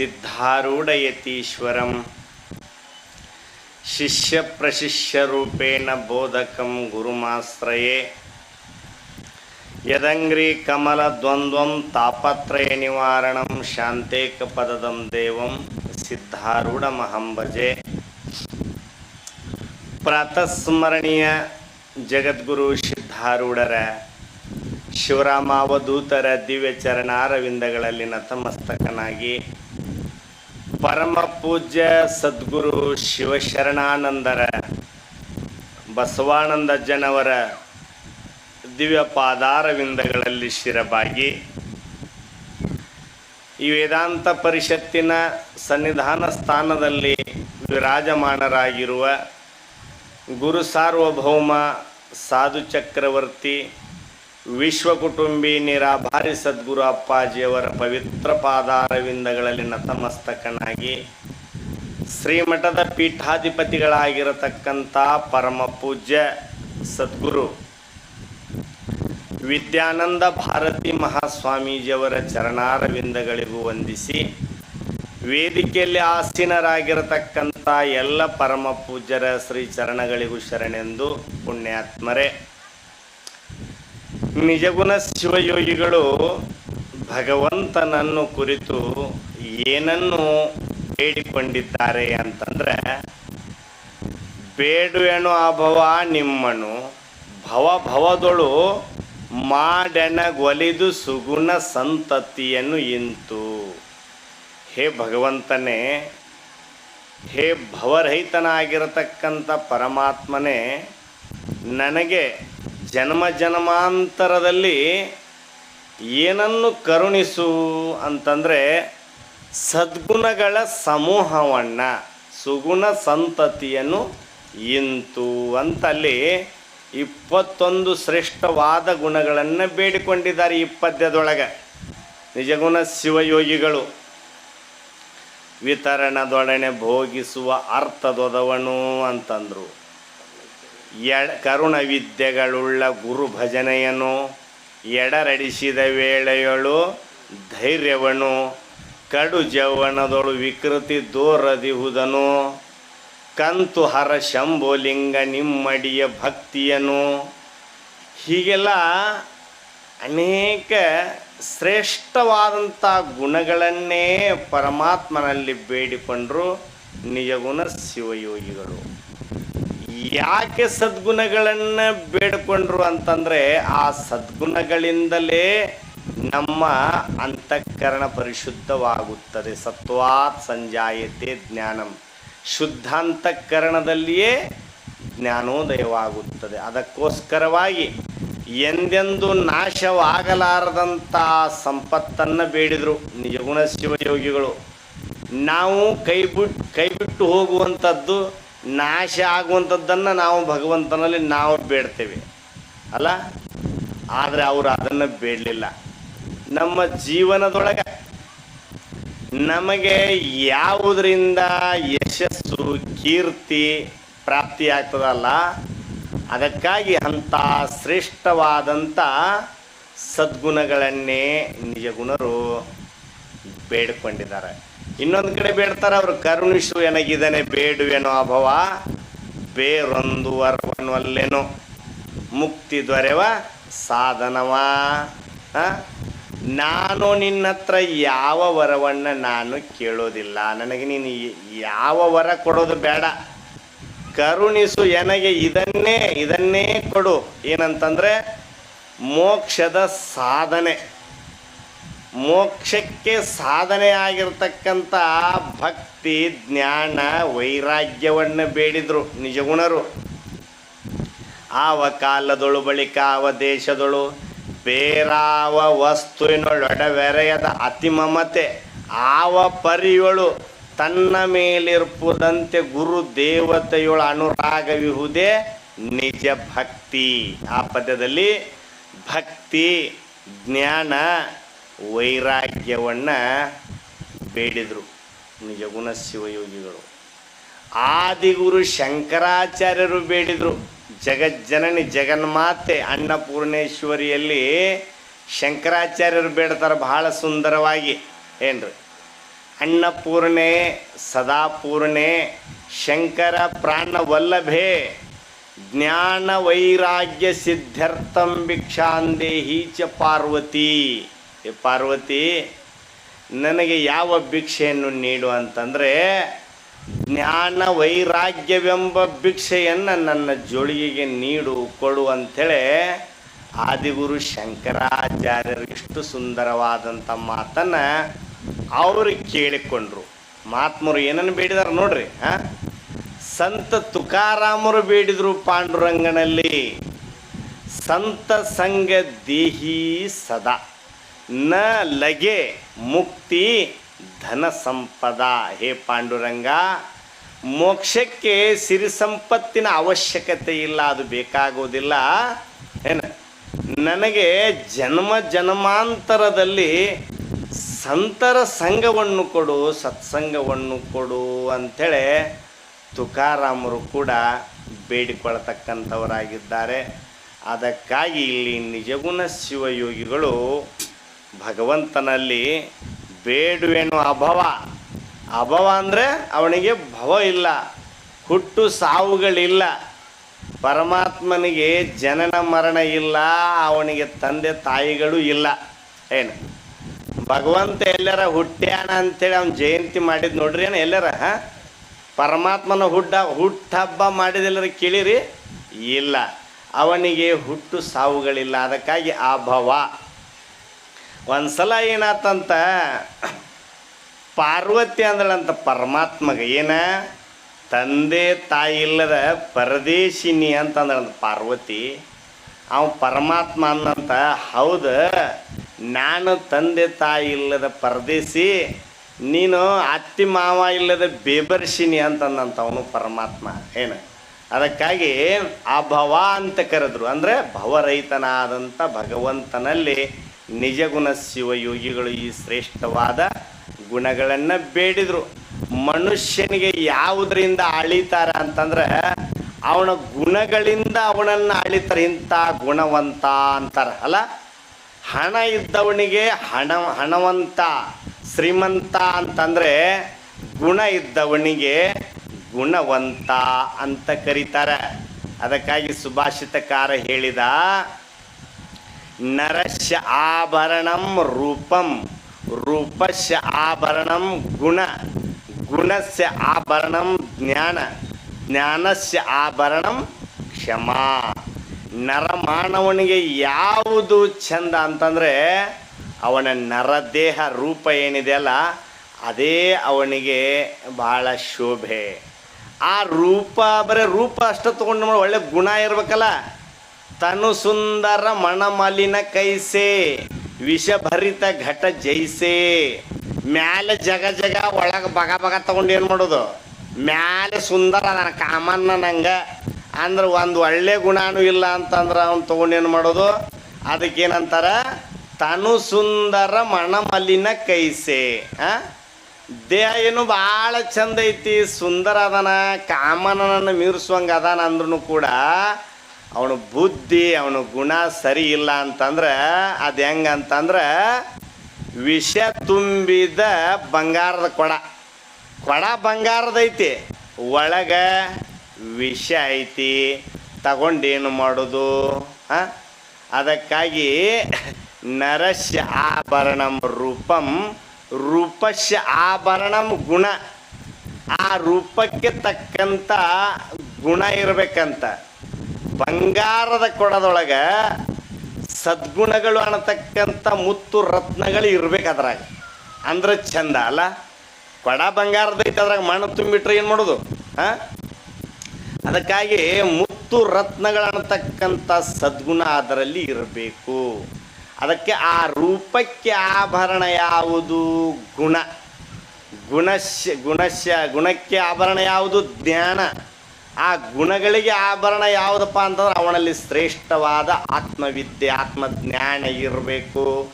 ಸಿದ್ಧಾರೂಢಯತೀಶ್ವರಂ ಶಿಷ್ಯಪ್ರಶಿಷ್ಯರೂಪೇಣ ಬೋಧಕಂ ಗುರುಮಾಶ್ರಯೇ ಯದಂಗ್ರಿ ಕಮಲ ದ್ವಂದ್ವಂ ತಾಪತ್ರಯ ನಿವಾರಣಂ ಶಾಂತೇಕ ಪದದಂ ದೇವಂ ಸಿದ್ಧಾರೂಢಮಹಂ ಭಜೆ ಪ್ರಾತಸ್ಮರಣೀಯ ಜಗದ್ಗುರು ಸಿದ್ಧಾರೂಢರ ಶಿವರಾಮಾವಧೂತರ ದಿವ್ಯ ಚರಣಾರವಿಂದಗಳಲ್ಲಿ ನತಮಸ್ತಕನಾಗಿ ಪರಮ ಪೂಜ್ಯ ಸದ್ಗುರು ಶಿವಶರಣಾನಂದರ, ಬಸವಾನಂದಜ್ಜನವರ ದಿವ್ಯ ಪಾದಾರವಿಂದಗಳಲ್ಲಿ ಶಿರಬಾಗಿ, ಈ ವೇದಾಂತ ಪರಿಷತ್ತಿನ ಸನ್ನಿಧಾನ ಸ್ಥಾನದಲ್ಲಿ ವಿರಾಜಮಾನರಾಗಿರುವ ಗುರು ಸಾರ್ವಭೌಮ ಸಾಧು ಚಕ್ರವರ್ತಿ ವಿಶ್ವಕುಟುಂಬಿ ನಿರಾಭಾರಿ ಸದ್ಗುರು ಅಪ್ಪಾಜಿಯವರ ಪವಿತ್ರ ಪಾದಾರವಿಂದಗಳಲ್ಲಿ ನತಮಸ್ತಕನಾಗಿ ಶ್ರೀಮಠದ ಪೀಠಾಧಿಪತಿಗಳಾಗಿರತಕ್ಕಂಥ ಪರಮ ಪೂಜ್ಯ ಸದ್ಗುರು ವಿದ್ಯಾನಂದ ಭಾರತಿ ಮಹಾಸ್ವಾಮೀಜಿಯವರ ಚರಣಾರವಿಂದಗಳಿಗೂ ವಂದಿಸಿ ವೇದಿಕೆಯಲ್ಲಿ ಆಸೀನರಾಗಿರತಕ್ಕಂಥ ಎಲ್ಲ ಪರಮ ಪೂಜ್ಯರ ಶ್ರೀ ಚರಣಗಳಿಗೂ ಶರಣೆಂದು ಪುಣ್ಯಾತ್ಮರೇ. ನಿಜಗುಣ ಶಿವಯೋಗಿಗಳು ಭಗವಂತನನ್ನು ಕುರಿತು ಏನನ್ನು ಬೇಡಿಕೊಂಡಿದ್ದಾರೆ ಅಂತಂದ್ರೆ ಬೇಡುವೆನು ಅಭವ ನಿಮ್ಮನು, ಭವ ಭವದೊಳು ಮಾಡೆಣಗೊಲಿದು ಸುಗುಣ ಸಂತತಿಯನ್ನು ಇಂತು. ಹೇ ಭಗವಂತನೇ, ಹೇ ಭವರಹಿತನಾಗಿರತಕ್ಕಂಥ ಪರಮಾತ್ಮನೇ, ನನಗೆ ಜನ್ಮ ಜನ್ಮಾಂತರದಲ್ಲಿ ಏನನ್ನು ಕರುಣಿಸು ಅಂತಂದರೆ ಸದ್ಗುಣಗಳ ಸಮೂಹವನ್ನು, ಸುಗುಣ ಸಂತತಿಯನ್ನು ಇಂತು ಅಂತಲ್ಲಿ ಇಪ್ಪತ್ತೊಂದು ಶ್ರೇಷ್ಠವಾದ ಗುಣಗಳನ್ನು ಬೇಡಿಕೊಂಡಿದ್ದಾರೆ ಈ ಪದ್ಯದೊಳಗೆ. ನಿಜಗುಣ ಶಿವಯೋಗಿಗಳು. ವಿತರಣದೊಡನೆ ಭೋಗಿಸುವ ಅರ್ಥದೊದವನು ಅಂತಂದರು. ಎಡ ಕರುಣ ವಿದ್ಯೆಗಳುಳ್ಳ ಗುರು ಭಜನೆಯನು, ಎಡರಡಿಸಿದ ವೇಳೆಯಳು ಧೈರ್ಯವನು ಕಡು ಜೌವನದೊಳು ವಿಕೃತಿ ದೋರದಿಹುದನು. ಕಂತು ಹರ ಶಂಭುಲಿಂಗ ನಿಮ್ಮಡಿಯ ಭಕ್ತಿಯನು. ಹೀಗೆಲ್ಲ ಅನೇಕ ಶ್ರೇಷ್ಠವಾದಂಥ ಗುಣಗಳನ್ನೇ ಪರಮಾತ್ಮನಲ್ಲಿ ಬೇಡಿಕೊಂಡರು ನಿಜಗುಣ ಶಿವಯೋಗಿಗಳು. ಯಾಕೆ ಸದ್ಗುಣಗಳನ್ನು ಬೇಡ್ಕೊಂಡ್ರು ಅಂತಂದರೆ ಆ ಸದ್ಗುಣಗಳಿಂದಲೇ ನಮ್ಮ ಅಂತಃಕರಣ ಪರಿಶುದ್ಧವಾಗುತ್ತದೆ. ಸತ್ವಾತ್ ಸಂಜಾಯತೆ ಜ್ಞಾನಂ. ಶುದ್ಧಾಂತಃಕರಣದಲ್ಲಿಯೇ ಜ್ಞಾನೋದಯವಾಗುತ್ತದೆ. ಅದಕ್ಕೋಸ್ಕರವಾಗಿ ಎಂದೆಂದು ನಾಶವಾಗಲಾರದಂಥ ಸಂಪತ್ತನ್ನು ಬೇಡಿದರು ನಿಜಗುಣ ಶಿವಯೋಗಿಗಳು. ನಾವು ಕೈ ಬಿಟ್ಟು ಕೈಬಿಟ್ಟು ಹೋಗುವಂಥದ್ದು ನಾಶ ಆಗುವಂಥದ್ದನ್ನು ನಾವು ಭಗವಂತನಲ್ಲಿ ನಾವು ಬೇಡ್ತೇವೆ. ಅಲ್ಲ? ಆದರೆ ಅವರು ಅದನ್ನು ಬೇಡಲಿಲ್ಲ. ನಮ್ಮ ಜೀವನದೊಳಗೆ ನಮಗೆ ಯಾವುದರಿಂದ ಯಶಸ್ಸು, ಕೀರ್ತಿ ಪ್ರಾಪ್ತಿ ಆಗ್ತದಲ್ಲ ಅದಕ್ಕಾಗಿ ಅಂಥ ಶ್ರೇಷ್ಠವಾದಂಥ ಸದ್ಗುಣಗಳನ್ನೇ ನಿಜಗುಣರು ಬೇಡಿಕೊಂಡಿದ್ದಾರೆ. ಇನ್ನೊಂದು ಕಡೆ ಬೇಡ್ತಾರೆ ಅವರು, ಕರುಣಿಸು ಎನಗಿದನೆ ಬೇಡುವೆನೋ ಅಭವ, ಬೇರೊಂದು ವರವನ್ವಲ್ಲೆನೋ ಮುಕ್ತಿ ದೊರೆವ ಸಾಧನವ? ನಾನು ನಿನ್ನ ಹತ್ರ ಯಾವ ವರವನ್ನು ನಾನು ಕೇಳೋದಿಲ್ಲ. ನನಗೆ ನೀನು ಯಾವ ವರ ಕೊಡೋದು ಬೇಡ. ಕರುಣಿಸು ಎನಗೆ ಇದನ್ನೇ ಇದನ್ನೇ ಕೊಡು. ಏನಂತಂದ್ರೆ ಮೋಕ್ಷದ ಸಾಧನೆ. ಮೋಕ್ಷಕ್ಕೆ ಸಾಧನೆ ಆಗಿರ್ತಕ್ಕಂಥ ಭಕ್ತಿ, ಜ್ಞಾನ, ವೈರಾಗ್ಯವನ್ನು ಬೇಡಿದರು ನಿಜಗುಣರು. ಆವ ಕಾಲದೊಳು ಬಳಿಕ ಆವ ದೇಶದೊಳು ಬೇರಾವ ವಸ್ತುವಿನೊಳೊಡವೆರೆಯದ ಅತಿ ಮಮತೆ, ಆವ ಪರಿಯೊಳು ತನ್ನ ಮೇಲಿರ್ಪುದಂತೆ ಗುರು ದೇವತೆಯೊಳ ಅನುರಾಗವಿಹುದೇ ನಿಜ ಭಕ್ತಿ. ಆ ಪದ್ಯದಲ್ಲಿ ಭಕ್ತಿ, ಜ್ಞಾನ ವೈರಾಗ್ಯವನ್ನು ಬೇಡಿದರು ನಿಜಗುಣ ಶಿವಯೋಗಿಗಳು. ಆದಿಗುರು ಶಂಕರಾಚಾರ್ಯರು ಬೇಡಿದರು ಜಗಜ್ಜನನಿ ಜಗನ್ಮಾತೆ ಅನ್ನಪೂರ್ಣೇಶ್ವರಿಯಲ್ಲಿ ಶಂಕರಾಚಾರ್ಯರು ಬೇಡ್ತಾರೆ ಬಹಳ ಸುಂದರವಾಗಿ ಏನ್ರಿ? ಅನ್ನಪೂರ್ಣೆ, ಸದಾಪೂರ್ಣೆ, ಶಂಕರ ಪ್ರಾಣವಲ್ಲಭೆ, ಜ್ಞಾನ ವೈರಾಗ್ಯ ಸಿದ್ಧಾರ್ಥಂ ಭಿಕ್ಷಾಂದೇಹಿ ಚ ಪಾರ್ವತಿ. ಪಾರ್ವತಿ, ನನಗೆ ಯಾವ ಭಿಕ್ಷೆಯನ್ನು ನೀಡು ಅಂತಂದರೆ, ಜ್ಞಾನ ವೈರಾಗ್ಯವೆಂಬ ಭಿಕ್ಷೆಯನ್ನು ನನ್ನ ಜೋಳಿಗೆಗೆ ನೀಡು, ಕೊಡು ಅಂಥೇಳಿ ಆದಿಗುರು ಶಂಕರಾಚಾರ್ಯರು ಇಷ್ಟು ಸುಂದರವಾದಂಥ ಮಾತನ್ನು ಅವರು ಕೇಳಿಕೊಂಡ್ರು. ಮಹಾತ್ಮರು ಏನನ್ನು ಬೇಡಿದಾರೆ ನೋಡ್ರಿ, ಹಾಂ? ಸಂತ ತುಕಾರಾಮರು ಬೇಡಿದರು ಪಾಂಡುರಂಗನಲ್ಲಿ. ಸಂತ ಸಂಘ ದೇಹಿ ಸದಾ. ನ ಲಗೆ ಮುಕ್ತಿ ಧನ ಸಂಪದ. ಹೇ ಪಾಂಡುರಂಗ, ಮೋಕ್ಷಕ್ಕೆ ಸಿರಿ ಸಂಪತ್ತಿನ ಅವಶ್ಯಕತೆ ಇಲ್ಲ, ಅದು ಬೇಕಾಗೋದಿಲ್ಲ ಏನು? ನನಗೆ ಜನ್ಮ ಜನ್ಮಾಂತರದಲ್ಲಿ ಸಂತರ ಸಂಘವನ್ನು ಕೊಡು, ಸತ್ಸಂಗವನ್ನು ಕೊಡು ಅಂಥೇಳಿ ತುಕಾರಾಮರು ಕೂಡ ಬೇಡಿಕೊಳ್ತಕ್ಕಂಥವರಾಗಿದ್ದಾರೆ. ಅದಕ್ಕಾಗಿ ಇಲ್ಲಿ ನಿಜಗುಣ ಶಿವಯೋಗಿಗಳು ಭಗವಂತನಲ್ಲಿ ಬೇಡುವೆನು ಅಭವ ಅಭವ ಅಂದರೆ ಅವನಿಗೆ ಭವ ಇಲ್ಲ, ಹುಟ್ಟು ಸಾವುಗಳಿಲ್ಲ. ಪರಮಾತ್ಮನಿಗೆ ಜನನ ಮರಣ ಇಲ್ಲ, ಅವನಿಗೆ ತಂದೆ ತಾಯಿಗಳು ಇಲ್ಲ. ಏನು? ಭಗವಂತ ಎಲ್ಲರ ಹುಟ್ಟ್ಯಾನ ಅಂತೇಳಿ ಅವ್ನು ಜಯಂತಿ ಮಾಡಿದ್ ನೋಡ್ರಿ ಏನು ಎಲ್ಲರ, ಹಾಂ? ಪರಮಾತ್ಮನ ಹುಡ್ಡ ಹುಟ್ಟಹಬ್ಬ ಮಾಡಿದೆಲ್ಲರ ಕೇಳಿರಿ? ಇಲ್ಲ. ಅವನಿಗೆ ಹುಟ್ಟು ಸಾವುಗಳಿಲ್ಲ, ಅದಕ್ಕಾಗಿ ಆ ಭವ. ಒಂದ್ಸಲ ಏನಾತಂತ? ಪಾರ್ವತಿ ಅಂದಳಂತ ಪರಮಾತ್ಮಗೆ ಏನ? ತಂದೆ ತಾಯಿ ಇಲ್ಲದ ಪರದೇಶಿನಿ ಅಂತಂದಳಂತ ಪಾರ್ವತಿ. ಅವ ಪರಮಾತ್ಮ ಅಂದಂತ ಹೌದು, ನಾನು ತಂದೆ ತಾಯಿ ಇಲ್ಲದ ಪರದೇಶಿ, ನೀನು ಅತ್ತಿ ಮಾವ ಇಲ್ಲದ ಬೇಬರ್ಶಿನಿ ಅಂತಂದಂತ ಅವನು ಪರಮಾತ್ಮ, ಏನು? ಅದಕ್ಕಾಗಿ ಆ ಭವ ಅಂತ ಕರೆದ್ರು. ಅಂದರೆ ಭವರಹಿತನಾದಂಥ ಭಗವಂತನಲ್ಲಿ ನಿಜಗುಣ ಶಿವಯೋಗಿಗಳು ಈ ಶ್ರೇಷ್ಠವಾದ ಗುಣಗಳನ್ನು ಬೇಡಿದರು. ಮನುಷ್ಯನಿಗೆ ಯಾವುದರಿಂದ ಅಳಿತಾರ ಅಂತಂದ್ರೆ, ಅವನ ಗುಣಗಳಿಂದ ಅವನನ್ನು ಅಳಿತಾರೆ, ಇಂಥ ಗುಣವಂತ ಅಂತಾರೆ. ಅಲ್ಲ, ಹಣ ಇದ್ದವನಿಗೆ ಹಣ, ಹಣವಂತ, ಶ್ರೀಮಂತ ಅಂತಂದರೆ ಗುಣ ಇದ್ದವನಿಗೆ ಗುಣವಂತ ಅಂತ ಕರೀತಾರೆ. ಅದಕ್ಕಾಗಿ ಸುಭಾಷಿತಕಾರ ಹೇಳಿದ ನರಸ್ಯ ಆಭರಣಂ ರೂಪಂ, ರೂಪಸ್ಯ ಆಭರಣಂ ಗುಣ, ಗುಣಸ್ಯ ಆಭರಣಂ ಜ್ಞಾನ, ಜ್ಞಾನಸ್ಯ ಆಭರಣಂ ಕ್ಷಮಾ. ನರಮಾನವನಿಗೆ ಯಾವುದು ಚಂದ ಅಂತಂದರೆ, ಅವನ ನರದೇಹ ರೂಪ ಏನಿದೆಯಲ್ಲ ಅದೇ ಅವನಿಗೆ ಬಹಳ ಶೋಭೆ. ಆ ರೂಪ, ಬರೀ ರೂಪ ಅಷ್ಟು ತೊಗೊಂಡು ಒಳ್ಳೆ ಗುಣ ಇರ್ಬೇಕಲ್ಲ. ತನು ಸುಂದರ ಮಣಮಲಿನ ಕೈಸೆ, ವಿಷಭರಿತ ಘಟ ಜೈಸೆ ಮ್ಯಾಲೆ ಜಗ ಜಗ ಒಳಗೆ ಬಗ ಬಗ ತಗೊಂಡು ಏನು ಮಾಡೋದು? ಮ್ಯಾಲೆ ಸುಂದರ ನನ್ನ ಕಾಮನ್ನ ನಂಗೆ. ಅಂದ್ರೆ ಒಂದು ಒಳ್ಳೆ ಗುಣನೂ ಇಲ್ಲ ಅಂತಂದ್ರೆ ಅವ್ನು ತಗೊಂಡು ಏನು ಮಾಡೋದು? ಅದಕ್ಕೇನಂತಾರ? ತನು ಸುಂದರ ಮಣಮಲಿನ ಕೈಸೆ ದೇಹ ಏನು ಭಾಳ ಚಂದ ಐತಿ, ಸುಂದರ ಅದನ ಕಾಮನನ್ನು ಮೀರಿಸುವಂಗೆ ಅದಾನ ಅಂದ್ರೂ ಕೂಡ ಅವನ ಬುದ್ಧಿ, ಅವನ ಗುಣ ಸರಿ ಇಲ್ಲ ಅಂತಂದ್ರೆ ಅದು ಹೆಂಗಂತಂದ್ರೆ ವಿಷ ತುಂಬಿದ ಬಂಗಾರದ ಕೊಡ. ಕೊಡ ಬಂಗಾರದೈತಿ, ಒಳಗೆ ವಿಷ ಐತಿ, ತಗೊಂಡೇನು ಮಾಡೋದು? ಅದಕ್ಕಾಗಿ ನರಸ್ಯ ಆಭರಣಂ ರೂಪಂ, ರೂಪಸ್ಯ ಆಭರಣಂ ಗುಣ. ಆ ರೂಪಕ್ಕೆ ತಕ್ಕಂಥ ಗುಣ ಇರಬೇಕಂತ. ಬಂಗಾರದ ಕೊಡದೊಳಗ ಸದ್ಗುಣಗಳು ಅನ್ನತಕ್ಕಂಥ ಮುತ್ತು ರತ್ನಗಳು ಇರ್ಬೇಕು ಅದ್ರಾಗ ಅಂದ್ರೆ ಚಂದ ಅಲ್ಲ? ಕೊಡ ಬಂಗಾರದೈತೆ ಅದ್ರಾಗ ಮಣ್ಣು ತುಂಬಿಟ್ರೆ ಏನು ಮಾಡೋದು? ಹಾಂ ಅದಕ್ಕಾಗಿ ಮುತ್ತು ರತ್ನಗಳು ಅನ್ನತಕ್ಕಂಥ ಸದ್ಗುಣ ಅದರಲ್ಲಿ ಇರಬೇಕು. ಅದಕ್ಕೆ ಆ ರೂಪಕ್ಕೆ ಆಭರಣ ಯಾವುದು? ಗುಣ. ಗುಣಶ್ಯ ಗುಣಶ್ಯ ಗುಣಕ್ಕೆ ಆಭರಣ ಯಾವುದು? ಜ್ಞಾನ. ಆ ಗುಣಗಳಿಗೆ ಆಭರಣ ಯಾವುದಪ್ಪ ಅಂತಂದ್ರೆ ಅವನಲ್ಲಿ ಶ್ರೇಷ್ಠವಾದ ಆತ್ಮವಿದ್ಯೆ, ಆತ್ಮಜ್ಞಾನ ಇರಬೇಕು.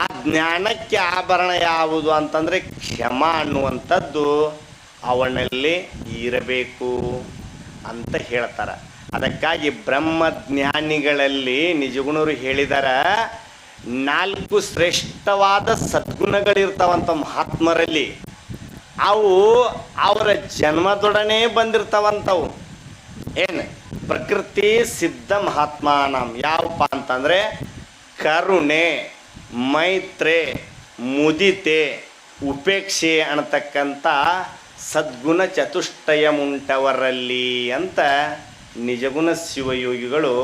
ಆ ಜ್ಞಾನಕ್ಕೆ ಆಭರಣ ಯಾವುದು ಅಂತಂದರೆ ಕ್ಷಮ ಅನ್ನುವಂಥದ್ದು ಅವನಲ್ಲಿ ಇರಬೇಕು ಅಂತ ಹೇಳ್ತಾರೆ. ಅದಕ್ಕಾಗಿ ಬ್ರಹ್ಮಜ್ಞಾನಿಗಳಲ್ಲಿ ನಿಜಗುಣರು ಹೇಳಿದಾರ, ನಾಲ್ಕು ಶ್ರೇಷ್ಠವಾದ ಸದ್ಗುಣಗಳಿರ್ತಾವಂಥ ಮಹಾತ್ಮರಲ್ಲಿ ಅವು ಅವರ ಜನ್ಮದೊಡನೆ ಬಂದಿರ್ತಾವಂತವು. ಏನು? ಪ್ರಕೃತಿ ಸಿದ್ಧ ಮಹಾತ್ಮಾನಂ. ಯಾವಪ್ಪ ಅಂತಂದರೆ ಕರುಣೆ, ಮೈತ್ರಿ, ಮುದಿತೆ, ಉಪೇಕ್ಷೆ ಅನ್ನತಕ್ಕಂಥ ಸದ್ಗುಣ ಚತುಷ್ಟಯ ಮುಂಟವರಲ್ಲಿ ಅಂತ ನಿಜಗುಣ ಶಿವಯೋಗಿಗಳು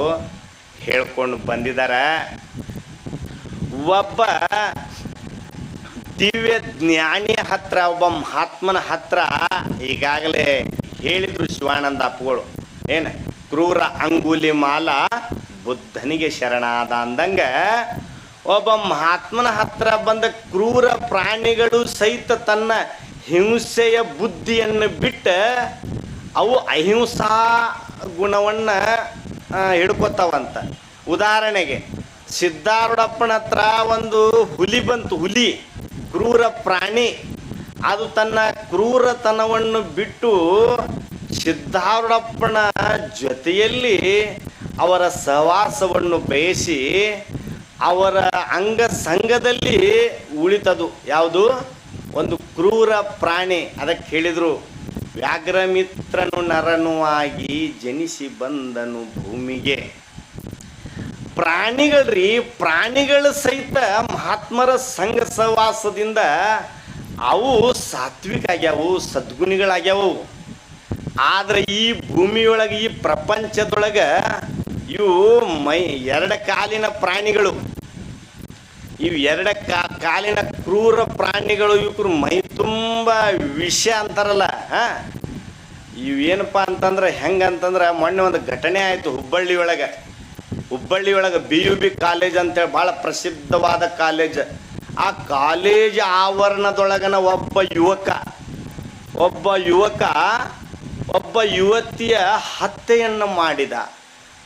ಹೇಳ್ಕೊಂಡು ಬಂದಿದ್ದಾರೆ ಒಬ್ಬ ದಿವ್ಯ ಜ್ಞಾನಿ ಹತ್ರ, ಒಬ್ಬ ಮಹಾತ್ಮನ ಹತ್ರ ಈಗಾಗಲೇ ಹೇಳಿದ್ರು ಶಿವಾನಂದ ಅಪ್ಪಗಳು. ಏನು? ಕ್ರೂರ ಅಂಗುಲಿ ಮಾಲ ಬುದ್ಧನಿಗೆ ಶರಣಾದ ಅಂದಂಗ ಒಬ್ಬ ಮಹಾತ್ಮನ ಹತ್ರ ಬಂದ ಕ್ರೂರ ಪ್ರಾಣಿಗಳು ಸಹಿತ ತನ್ನ ಹಿಂಸೆಯ ಬುದ್ಧಿಯನ್ನು ಬಿಟ್ಟು ಅವು ಅಹಿಂಸಾ ಗುಣವನ್ನು ಹಿಡ್ಕೋತಾವಂತ. ಉದಾಹರಣೆಗೆ, ಸಿದ್ಧಾರೂಢಪ್ಪನ ಹತ್ರ ಒಂದು ಹುಲಿ ಬಂತು, ಹುಲಿ. ಕ್ರೂರ ಪ್ರಾಣಿ. ಅದು ತನ್ನ ಕ್ರೂರತನವನ್ನು ಬಿಟ್ಟು ಸಿದ್ಧಾರೂಢಪ್ಪನ ಜೊತೆಯಲ್ಲಿ ಅವರ ಸಹವಾಸವನ್ನು ಬಯಸಿ ಅವರ ಅಂಗ ಸಂಘದಲ್ಲಿ ಉಳಿತದು. ಯಾವುದು? ಒಂದು ಕ್ರೂರ ಪ್ರಾಣಿ. ಅದಕ್ಕೆ ಹೇಳಿದರು, ವ್ಯಾಘ್ರಮಿತ್ರನು ನರನು ಆಗಿ ಜನಿಸಿ ಬಂದನು ಭೂಮಿಗೆ. ಪ್ರಾಣಿಗಳ್ರಿ, ಪ್ರಾಣಿಗಳ ಸಹಿತ ಮಹಾತ್ಮರ ಸಂಘ ಸಹವಾಸದಿಂದ ಅವು ಸಾತ್ವಿಕ ಆಗ್ಯಾವು ಸದ್ಗುಣಿಗಳಾಗ್ಯಾವು. ಆದ್ರೆ ಈ ಭೂಮಿಯೊಳಗೆ, ಈ ಪ್ರಪಂಚದೊಳಗೆ ಇವು ಮೈ, ಎರಡ ಕಾಲಿನ ಪ್ರಾಣಿಗಳು. ಇವು ಎರಡ ಕಾ, ಕಾಲಿನ ಕ್ರೂರ ಪ್ರಾಣಿಗಳು ಇವ್ರು ಮೈ ತುಂಬ ವಿಷ ಅಂತಾರಲ್ಲ ಇವು ಇವೇನಪ್ಪ ಅಂತಂದ್ರೆ, ಹೆಂಗಂತಂದ್ರೆ ಮೊನ್ನೆ ಒಂದು ಘಟನೆ ಆಯಿತು ಹುಬ್ಬಳ್ಳಿ ಒಳಗೆ ಹುಬ್ಬಳ್ಳಿ ಒಳಗೆ ಬಿ ಯು ಬಿ ಕಾಲೇಜ್ ಅಂತೇಳಿ ಭಾಳ ಪ್ರಸಿದ್ಧವಾದ ಕಾಲೇಜ್ ಆ ಕಾಲೇಜ್ ಆವರಣದೊಳಗನ ಒಬ್ಬ ಯುವಕ ಒಬ್ಬ ಯುವಕ, ಒಬ್ಬ ಯುವತಿಯ ಹತ್ಯೆಯನ್ನು ಮಾಡಿದ.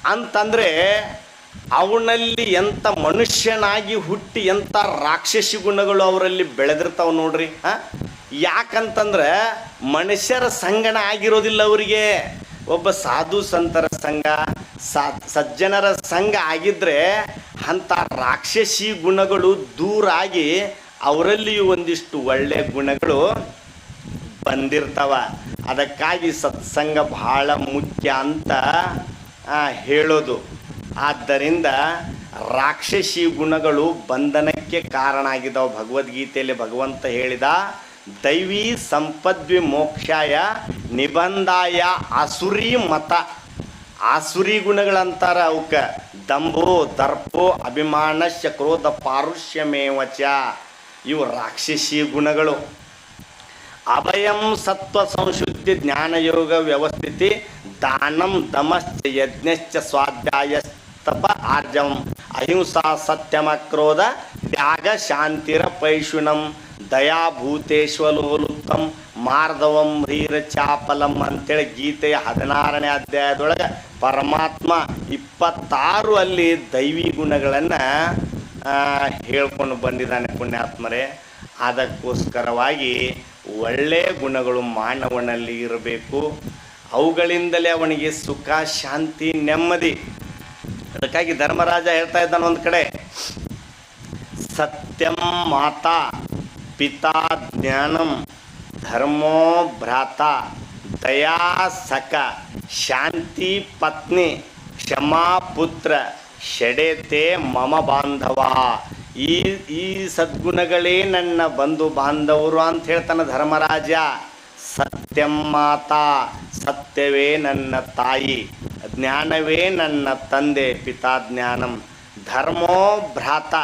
ಅಂತಂದರೆ ಅವನಲ್ಲಿ ಎಂಥ ಮನುಷ್ಯನಾಗಿ ಹುಟ್ಟಿ ಎಂಥ ರಾಕ್ಷಸಿ ಗುಣಗಳು ಅವರಲ್ಲಿ ಬೆಳೆದಿರ್ತಾವೆ ನೋಡ್ರಿ, ಹಾಂ? ಯಾಕಂತಂದ್ರೆ ಮನುಷ್ಯರ ಸಂಗಣ ಆಗಿರೋದಿಲ್ಲ ಅವರಿಗೆ. ಒಬ್ಬ ಸಾಧು ಸಂತರ ಸಂಘ ಸಜ್ಜನರ ಸಂಘ ಆಗಿದ್ರೆ ಅಂಥ ರಾಕ್ಷಸಿ ಗುಣಗಳು ದೂರಾಗಿ ಅವರಲ್ಲಿಯೂ ಒಂದಿಷ್ಟು ಒಳ್ಳೆ ಗುಣಗಳು ಬಂದಿರ್ತವ. ಅದಕ್ಕಾಗಿ ಸತ್ಸಂಗ ಬಹಳ ಮುಖ್ಯ ಅಂತ ಹೇಳೋದು. ಆದ್ದರಿಂದ ರಾಕ್ಷಸಿ ಗುಣಗಳು ಬಂಧನಕ್ಕೆ ಕಾರಣ ಆಗಿದ್ದಾವೆ. ಭಗವದ್ಗೀತೆಯಲ್ಲಿ ಭಗವಂತ ಹೇಳಿದ ದೈವಿ ಸಂಪದ್ವಿ ಮೋಕ್ಷಾಯ ನಿಬಂಧಾಯ ಅಸುರಿ ಮತ. ಆಸುರಿ ಗುಣಗಳಂತಾರ ಅವಕ್ಕ. ದಂಭೋ, ದರ್ಪೋ ಅಭಿಮಾನ ಕ್ರೋಧ, ಪಾರುಷ್ಯಮೇವಚ. ಇವು ರಾಕ್ಷಸಿ ಗುಣಗಳು. ಅಭಯಂ ಸತ್ವ ಸಂಶುದ್ಧಿ ಜ್ಞಾನಯೋಗ ವ್ಯವಸ್ಥಿತಿ ದಾನಂ ದಮಶ್ಚ ಯಜ್ಞಶ್ಚ ಸ್ವಾಧ್ಯಾಯ ತಪ ಆರ್ಜವಂ. ಅಹಿಂಸಾ ಸತ್ಯಮ ಕ್ರೋಧ ತ್ಯಾಗ ಶಾಂತಿರ ಪೈಶುನಂ. ದಯಾಭೂತೇಶ್ವಲೋಲುತ್ತಂ ಮಾರ್ಧವಂ ಹೀರ ಚಾಪಲಂ ಅಂತೇಳಿ ಗೀತೆಯ ಹದಿನಾರನೇ ಅಧ್ಯಾಯದೊಳಗೆ ಪರಮಾತ್ಮ ಇಪ್ಪತ್ತಾರು ಅಲ್ಲಿ ದೈವಿ ಗುಣಗಳನ್ನು ಹೇಳ್ಕೊಂಡು ಬಂದಿದ್ದಾನೆ ಪುಣ್ಯಾತ್ಮರೇ. ಅದಕ್ಕೋಸ್ಕರವಾಗಿ ಒಳ್ಳೆಯ ಗುಣಗಳು ಮಾನವನಲ್ಲಿ ಇರಬೇಕು. ಅವುಗಳಿಂದಲೇ ಅವನಿಗೆ ಸುಖ, ಶಾಂತಿ, ನೆಮ್ಮದಿ. ಅದಕ್ಕಾಗಿ ಧರ್ಮರಾಜ ಹೇಳ್ತಾ ಇದ್ದಾನೆ ಒಂದು ಕಡೆ, ಸತ್ಯಂ ಮಾತಾ ಪಿತಾ ಜ್ಞಾನಂ ಧರ್ಮೋ ಭ್ರಾತ ದಯಾ ಸಖ ಶಾಂತಿ ಪತ್ನಿ ಕ್ಷಮಾ ಪುತ್ರ ಷಡೇತೆ ಮಮ ಬಾಂಧವ. ಈ ಈ ಸದ್ಗುಣಗಳೇ ನನ್ನ ಬಂಧು ಬಾಂಧವರು ಅಂತ ಹೇಳ್ತಾನೆ ಧರ್ಮರಾಜ. ಸತ್ಯಂ ಮಾತಾ ಸತ್ಯವೇ ನನ್ನ ತಾಯಿ, ಜ್ಞಾನವೇ ನನ್ನ ತಂದೆ ಪಿತಾ ಜ್ಞಾನಂ ಧರ್ಮೋ ಭ್ರಾತ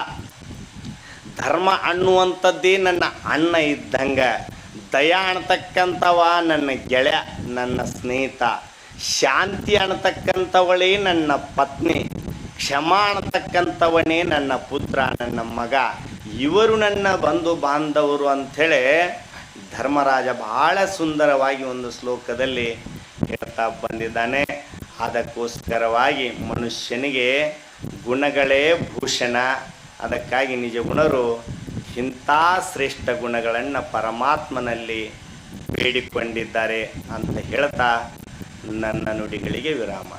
ಧರ್ಮ ಅನ್ನುವಂಥದ್ದೇ ನನ್ನ ಅಣ್ಣ ಇದ್ದಂಗೆ. ದಯಾ ಅಣ್ತಕ್ಕಂಥವ ನನ್ನ ಗೆಳೆಯ, ನನ್ನ ಸ್ನೇಹಿತ. ಶಾಂತಿ ಅಣ್ತಕ್ಕಂಥವಳೇ ನನ್ನ ಪತ್ನಿ. ಕ್ಷಮ ಅಣ್ತಕ್ಕಂಥವನೇ ನನ್ನ ಪುತ್ರ, ನನ್ನ ಮಗ. ಇವರು ನನ್ನ ಬಂಧು ಬಾಂಧವರು ಅಂಥೇಳಿ ಧರ್ಮರಾಜ ಬಹಳ ಸುಂದರವಾಗಿ ಒಂದು ಶ್ಲೋಕದಲ್ಲಿ ಹೇಳ್ತಾ ಬಂದಿದ್ದಾನೆ. ಅದಕ್ಕೋಸ್ಕರವಾಗಿ ಮನುಷ್ಯನಿಗೆ ಗುಣಗಳೇ ಭೂಷಣ. ಅದಕ್ಕಾಗಿ ನಿಜ ಗುಣರು ಇಂಥ ಶ್ರೇಷ್ಠ ಗುಣಗಳನ್ನು ಪರಮಾತ್ಮನಲ್ಲಿ ಬೇಡಿಕೊಂಡಿದ್ದಾರೆ ಅಂತ ಹೇಳ್ತಾ ನನ್ನ ನುಡಿಗಳಿಗೆ ವಿರಾಮ.